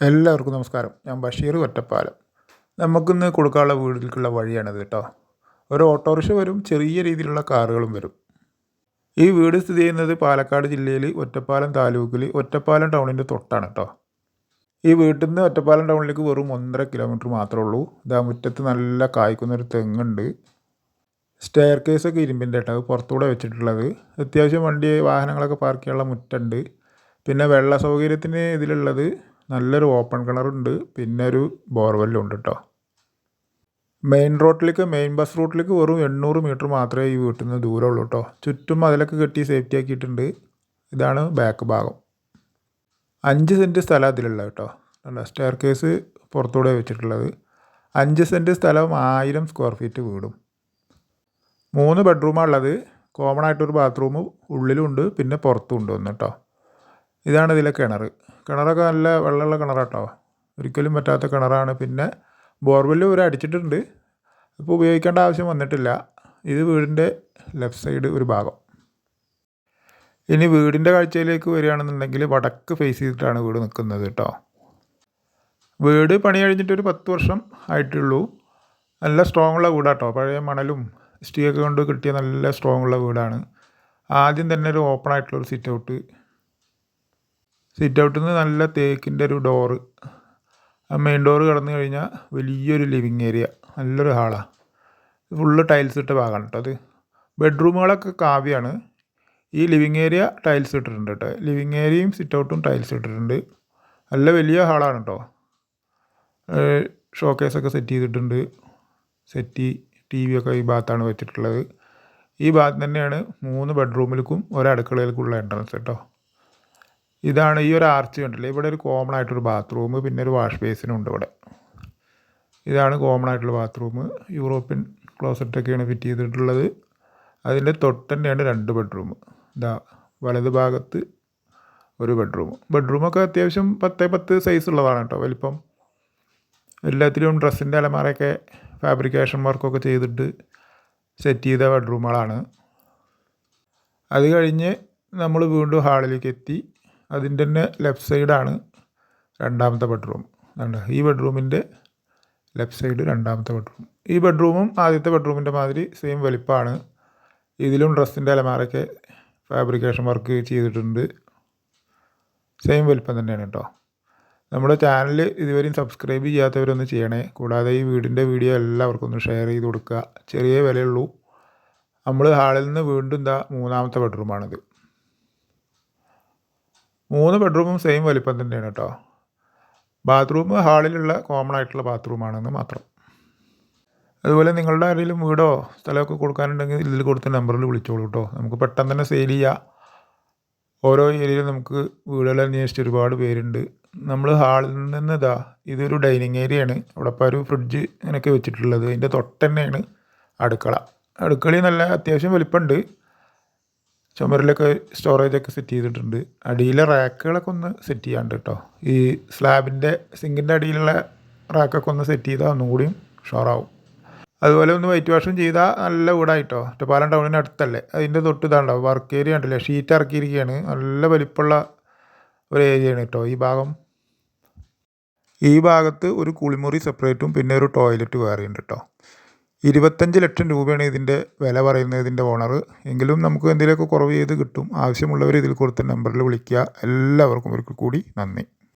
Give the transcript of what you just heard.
എല്ലാവർക്കും നമസ്കാരം. ഞാൻ ബഷീർ ഒറ്റപ്പാലം. നമുക്കിന്ന് കൊടുക്കാനുള്ള വീട്ടിലേക്കുള്ള വഴിയാണിത് കേട്ടോ. ഒരു ഓട്ടോറിക്ഷ വരും ചെറിയ രീതിയിലുള്ള കാറുകളും വരും. ഈ വീട് സ്ഥിതി ചെയ്യുന്നത് പാലക്കാട് ജില്ലയിൽ ഒറ്റപ്പാലം താലൂക്കിൽ ഒറ്റപ്പാലം ടൗണിന്റെ തൊട്ടാണ് കേട്ടോ. ഈ വീട്ടിൽ നിന്ന് ഒറ്റപ്പാലം ടൗണിലേക്ക് വെറും ഒന്നര കിലോമീറ്റർ മാത്രമേ ഉള്ളൂ. ഇതാ മുറ്റത്ത് നല്ല കായ്ക്കുന്നൊരു തെങ്ങുണ്ട്. സ്റ്റെയർ കേസൊക്കെ ഇരുമ്പിന്റെ കേട്ടോ. പുറത്തൂടെ വെച്ചിട്ടുള്ളത്. അത്യാവശ്യം വണ്ടി വാഹനങ്ങളൊക്കെ പാർക്ക് ചെയ്യാനുള്ള മുറ്റുണ്ട്. പിന്നെ വെള്ള സൗകര്യത്തിന് ഇതിലുള്ളത് നല്ലൊരു ഓപ്പൺ കിണറുണ്ട് പിന്നെ ഒരു ബോർവെല്ലും ഉണ്ട് കേട്ടോ മെയിൻ റോഡിലേക്ക് മെയിൻ ബസ് റൂട്ടിലേക്ക് വെറും എണ്ണൂറ് മീറ്റർ മാത്രമേ ഈ വീട്ടിൽ നിന്ന് ദൂരമുള്ളൂ കേട്ടോ ചുറ്റും അതിലൊക്കെ കെട്ടി സേഫ്റ്റി ആക്കിയിട്ടുണ്ട്. ഇതാണ് ബാക്ക് ഭാഗം. അഞ്ച് സെന്റ് സ്ഥലം അതിലുള്ളത് കേട്ടോ അല്ല സ്റ്റെയർ കേസ് പുറത്തൂടെ വെച്ചിട്ടുള്ളത്. അഞ്ച് സെന്റ് സ്ഥലം ആയിരം സ്ക്വയർ ഫീറ്റ് വീടും. മൂന്ന് ബെഡ്റൂമാണ് ഉള്ളത്. കോമൺ ആയിട്ടൊരു ബാത്റൂം ഉള്ളിലുണ്ട് പിന്നെ പുറത്തും ഉണ്ട് ഒന്ന് കേട്ടോ ഇതാണ് ഇതിലെ കിണർ. കിണറൊക്കെ നല്ല വെള്ളമുള്ള കിണറാട്ടോ. ഒരിക്കലും പറ്റാത്ത കിണറാണ്. പിന്നെ ബോർവെല്ല് ഒരു അടിച്ചിട്ടുണ്ട്. ഇപ്പോൾ ഉപയോഗിക്കേണ്ട ആവശ്യം വന്നിട്ടില്ല. ഇത് വീടിന്റെ ലെഫ്റ്റ് സൈഡ് ഒരു ഭാഗം. ഇനി വീടിന്റെ കാഴ്ചയിലേക്ക് വരികയാണെന്നുണ്ടെങ്കിൽ വടക്ക് ഫേസ് ചെയ്തിട്ടാണ് വീട് നിൽക്കുന്നത് കേട്ടോ. വീട് പണി കഴിഞ്ഞിട്ട് ഒരു പത്ത് വർഷം ആയിട്ടുള്ളൂ. നല്ല സ്ട്രോങ് ഉള്ള വീടാട്ടോ. പഴയ മണലും സ്റ്റീയൊക്കെ കൊണ്ട് കിട്ടിയ നല്ല സ്ട്രോങ് ഉള്ള വീടാണ്. ആദ്യം തന്നെ ഒരു ഓപ്പൺ ആയിട്ടുള്ള ഒരു സിറ്റ് ഔട്ട് സിറ്റ് ഔട്ടിൽ നിന്ന് നല്ല തേക്കിന്റെ ഒരു ഡോറ്. ആ മെയിൻ ഡോറ് കടന്നു കഴിഞ്ഞാൽ വലിയൊരു ലിവിങ് ഏരിയ നല്ലൊരു ഹാളാണ് ഫുള്ള് ടൈൽസ് ഇട്ട ഭാഗമാണ് കേട്ടോ അത്. ബെഡ്റൂമുകളൊക്കെ കാവ്യാണ്. ഈ ലിവിങ് ഏരിയ ടൈൽസ് ഇട്ടിട്ടുണ്ട് കേട്ടോ ലിവിങ് ഏരിയയും സിറ്റ് ഔട്ടും ടൈൽസ് ഇട്ടിട്ടുണ്ട്. നല്ല വലിയ ഹാളാണ് കേട്ടോ ഷോക്കേസൊക്കെ സെറ്റ് ചെയ്തിട്ടുണ്ട്. സെറ്റി ടി വി ഒക്കെ ഈ ഭാഗത്താണ് വെച്ചിട്ടുള്ളത്. ഈ ഭാഗത്ത് തന്നെയാണ് മൂന്ന് ബെഡ്റൂമിലേക്കും ഒരടുക്കളയിലേക്കുള്ള എൻട്രൻസ് കേട്ടോ ഇതാണ് ഈ ഒരു ആർച്ച് കണ്ടില്ലേ? ഇവിടെ ഒരു കോമൺ ആയിട്ടൊരു ബാത്റൂം പിന്നെ ഒരു വാഷ് ബേസിനും ഉണ്ട് ഇവിടെ. ഇതാണ് കോമൺ ആയിട്ടുള്ള ബാത്റൂം യൂറോപ്യൻ ക്ലോസറ്റൊക്കെയാണ് ഫിറ്റ് ചെയ്തിട്ടുള്ളത്. അതിന്റെ തൊട്ട് തന്നെയാണ് രണ്ട് ബെഡ്റൂം ഇതാ വലത് ഭാഗത്ത് ഒരു ബെഡ്റൂം ബെഡ്റൂമൊക്കെ അത്യാവശ്യം പത്ത് പത്ത് സൈസ് ഉള്ളതാണ് കേട്ടോ വലിപ്പം. എല്ലാത്തിലും ഡ്രസ്സിന്റെ അലമാരയൊക്കെ ഫാബ്രിക്കേഷൻ വർക്കൊക്കെ ചെയ്തിട്ട് സെറ്റ് ചെയ്ത ബെഡ്റൂമുകളാണ് അത് കഴിഞ്ഞ് നമ്മൾ വീണ്ടും ഹാളിലേക്ക് എത്തി. അതിന്റെ തന്നെ ലെഫ്റ്റ് സൈഡാണ് രണ്ടാമത്തെ ബെഡ്റൂം അതുകൊണ്ട് ഈ ബെഡ്റൂമിന്റെ ലെഫ്റ്റ് സൈഡ് രണ്ടാമത്തെ ബെഡ്റൂം ഈ ബെഡ്റൂമും ആദ്യത്തെ ബെഡ്റൂമിന്റെ മാതിരി സെയിം വലിപ്പമാണ് ഇതിലും ഡ്രസ്സിന്റെ അലമാരൊക്കെ ഫാബ്രിക്കേഷൻ വർക്ക് ചെയ്തിട്ടുണ്ട്. സെയിം വലിപ്പം തന്നെയാണ് കേട്ടോ. നമ്മുടെ ചാനൽ ഇതുവരെയും സബ്സ്ക്രൈബ് ചെയ്യാത്തവരൊന്ന് ചെയ്യണേ. കൂടാതെ ഈ വീടിന്റെ വീഡിയോ എല്ലാവർക്കും ഒന്ന് ഷെയർ ചെയ്ത് കൊടുക്കുക. ചെറിയ വിലയുള്ളൂ. നമ്മൾ ഹാളിൽ നിന്ന് വീണ്ടും എന്താ മൂന്നാമത്തെ ബെഡ്റൂമാണിത് മൂന്ന് ബെഡ്റൂമും സെയിം വലിപ്പം തന്നെയാണ് കേട്ടോ ബാത്റൂം ഹാളിലുള്ള കോമൺ ആയിട്ടുള്ള ബാത്റൂമാണെന്ന് മാത്രം. അതുപോലെ നിങ്ങളുടെ ആരെങ്കിലും വീടോ സ്ഥലമൊക്കെ കൊടുക്കാനുണ്ടെങ്കിൽ ഇതിൽ കൊടുത്ത നമ്പറിൽ വിളിച്ചോളൂ കേട്ടോ നമുക്ക് പെട്ടെന്ന് തന്നെ സെയിൽ ചെയ്യാം. ഓരോ ഏരിയയിലും നമുക്ക് വീടുകൾ അന്വേഷിച്ച് ഒരുപാട് പേരുണ്ട്. നമ്മൾ ഹാളിൽ നിന്ന് ഇതാ ഇതൊരു ഡൈനിങ് ഏരിയയാണ് അവിടെ ഇപ്പോൾ ഒരു ഫ്രിഡ്ജ് അങ്ങനെയൊക്കെ വെച്ചിട്ടുള്ളത്. അതിന്റെ തൊട്ടന്നെയാണ് അടുക്കള. അടുക്കളയിൽ നല്ല അത്യാവശ്യം വലിപ്പമുണ്ട്. ചുമരിലൊക്കെ സ്റ്റോറേജൊക്കെ സെറ്റ് ചെയ്തിട്ടുണ്ട്. അടിയിലെ റാക്കുകളൊക്കെ ഒന്ന് സെറ്റ് ചെയ്യാണ്ട് കേട്ടോ. ഈ സ്ലാബിന്റെ സിങ്കിന്റെ അടിയിലുള്ള റാക്കൊക്കെ ഒന്ന് സെറ്റ് ചെയ്താൽ ഒന്നുകൂടിയും ഷോറാവും അതുപോലെ ഒന്ന് വൈറ്റ് വാഷും ചെയ്താൽ നല്ല വീടായിട്ടോ ഒറ്റപ്പാലം ടൗണിന് അടുത്തല്ലേ. അതിന്റെ തൊട്ട് ഇതാണ്ടോ വർക്ക് ഏരിയ ഉണ്ടല്ലേ ഷീറ്റ് ഇറക്കിയിരിക്കുകയാണ് നല്ല വലിപ്പമുള്ള ഒരു ഏരിയയാണ് കേട്ടോ ഈ ഭാഗം. ഈ ഭാഗത്ത് ഒരു കുളിമുറി സെപ്പറേറ്റും പിന്നെ ഒരു ടോയ്ലറ്റ് വേറെയുണ്ട് കേട്ടോ. ഇരുപത്തഞ്ച് ലക്ഷം രൂപയാണ് ഇതിന്റെ വില പറയുന്നത് ഇതിന്റെ ഓണർ എങ്കിലും നമുക്ക് എന്തെങ്കിലുമൊക്കെ കുറവ് ചെയ്ത് കിട്ടും. ആവശ്യമുള്ളവർ ഇതിൽ കൊടുത്ത നമ്പറിൽ വിളിക്കുക. എല്ലാവർക്കും ഒരിക്കൽ കൂടി നന്ദി.